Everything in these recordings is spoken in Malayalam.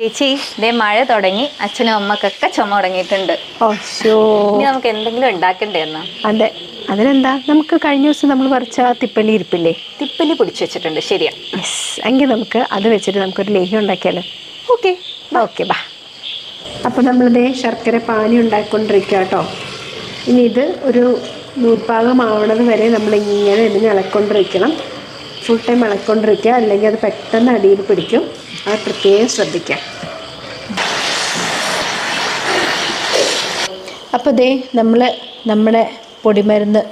ചേച്ചി ഇതേ മഴ തുടങ്ങി. അച്ഛനും അമ്മക്കൊക്കെ ചുമ തുടങ്ങിയിട്ടുണ്ട് ഇനി നമുക്ക് എന്തെങ്കിലും ഉണ്ടാക്കണ്ടേ എന്നാ? അതെ. അതിനെന്താ? നമുക്ക് കഴിഞ്ഞ ദിവസം നമ്മൾ പറിച്ച തിപ്പലി ഇരിപ്പില്ലേ? തിപ്പലി പിടിച്ചു വെച്ചിട്ടുണ്ട്. ശരിയാ. യെസ്. എങ്കിൽ നമുക്ക് അത് വെച്ചിട്ട് നമുക്കൊരു ലേഹ്യം ഉണ്ടാക്കിയാലോ? ഓക്കെ. ഓക്കെ ബാ. അപ്പോൾ നമ്മളിതേ ശർക്കര പാനി ഉണ്ടാക്കിക്കൊണ്ടിരിക്കുക കേട്ടോ. ഇനി ഇത് ഒരു നൂൽപ്പാകമാവണത് വരെ നമ്മൾ ഇങ്ങനെ ഇതിന് ഇളക്കൊണ്ടിരിക്കണം ഫുൾ ടൈം ഇളക്കൊണ്ടിരിക്കുക അല്ലെങ്കിൽ അത് പെട്ടെന്ന് അടിയിൽ പിടിക്കും. അത് പ്രത്യേകം ശ്രദ്ധിക്കാം. അപ്പോൾ ദേ നമ്മൾ നമ്മുടെ പൊടിമരുന്ന്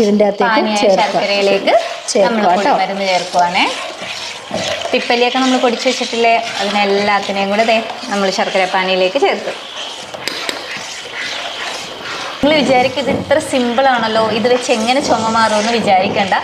ഇതിന്റെ അകത്തേക്ക് ശർക്കരയിലേക്ക് നമ്മൾ ചേർക്കാം കേട്ടോ. മരുന്ന് ചേർക്കുവാണേ. തിപ്പലിയൊക്കെ നമ്മൾ പൊടിച്ച് വെച്ചിട്ടില്ലേ? അതിനെല്ലാത്തിനെയും കൂടെ ദേ നമ്മൾ ശർക്കര പാനിയിലേക്ക് ചേർക്കും നിങ്ങൾ വിചാരിക്കും ഇത് ഇത്ര സിമ്പിൾ ആണല്ലോ ഇത് വെച്ച് എങ്ങനെ ചുമ മാറുമെന്ന് വിചാരിക്കേണ്ട.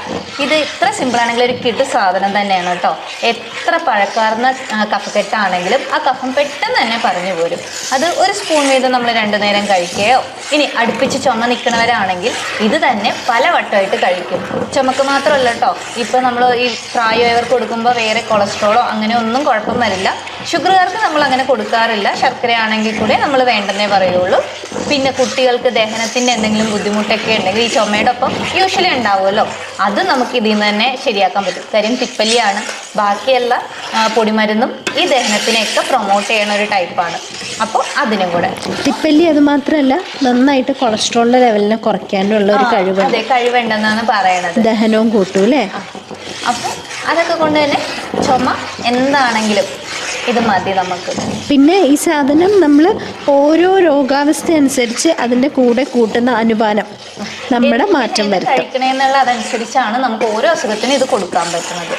ഇത് ഇത്ര സിമ്പിൾ ആണെങ്കിൽ ഒരു കിട്ടു സാധനം തന്നെയാണ് കേട്ടോ. എത്ര പഴക്കാർന്ന കഫക്കെട്ടാണെങ്കിലും ആ കഫം പെട്ടെന്ന് തന്നെ പറഞ്ഞു പോരും. അത് ഒരു സ്പൂൺ വീതം നമ്മൾ രണ്ടു നേരം കഴിക്കുകയോ ഇനി അടുപ്പിച്ച് ചുമ നിൽക്കുന്നവരാണെങ്കിൽ ഇത് തന്നെ പല വട്ടമായിട്ട് കഴിക്കും. ചുമക്ക് മാത്രമല്ല കേട്ടോ ഇപ്പം നമ്മൾ ഈ പ്രായമായവർക്ക് കൊടുക്കുമ്പോൾ വേറെ കൊളസ്ട്രോളോ അങ്ങനെ ഒന്നും കുഴപ്പം വരില്ല. ഷുഗറുകാർക്ക് നമ്മൾ അങ്ങനെ കൊടുക്കാറില്ല. ശർക്കര ആണെങ്കിൽ കൂടെ നമ്മൾ വേണ്ടെന്നേ പറയുള്ളൂ. പിന്നെ കുട്ടികൾക്ക് ദഹനത്തിന്റെ എന്തെങ്കിലും ബുദ്ധിമുട്ടൊക്കെ ഉണ്ടെങ്കിൽ ഈ ചുമയുടെ ഒപ്പം യൂഷ്വലി ഉണ്ടാവുമല്ലോ. അത് നമുക്ക് ഇതിൽ നിന്ന് തന്നെ ശരിയാക്കാൻ പറ്റും. കാര്യം തിപ്പല്ലിയാണ്. ബാക്കിയുള്ള പൊടിമരുന്നും ഈ ദഹനത്തിനെയൊക്കെ പ്രൊമോട്ട് ചെയ്യണ ഒരു ടൈപ്പാണ് അപ്പോൾ അതിനും കൂടെ. തിപ്പല്ലി അത് മാത്രമല്ല നന്നായിട്ട് കൊളസ്ട്രോളിന്റെ ലെവലിനെ കുറയ്ക്കാനുള്ള ഒരു കഴിവ് അതെ കഴിവുണ്ടെന്നാണ് പറയണത്. ദഹനവും കൂട്ടും അല്ലേ അപ്പോൾ അതൊക്കെ കൊണ്ട് തന്നെ ചുമ എന്താണെങ്കിലും ഇത് മതി നമുക്ക്. പിന്നെ ഈ സാധനം നമ്മൾ ഓരോ രോഗാവസ്ഥ അനുസരിച്ച് അതിന്റെ കൂടെ കൂട്ടുന്ന അനുപാനം നമ്മുടെ മാറ്റം വരുത്തും. കഴിക്കണേന്നുള്ള അതനുസരിച്ചാണ് നമുക്ക് ഓരോ അസുഖത്തിനും ഇത് കൊടുക്കാൻ പറ്റുന്നത്.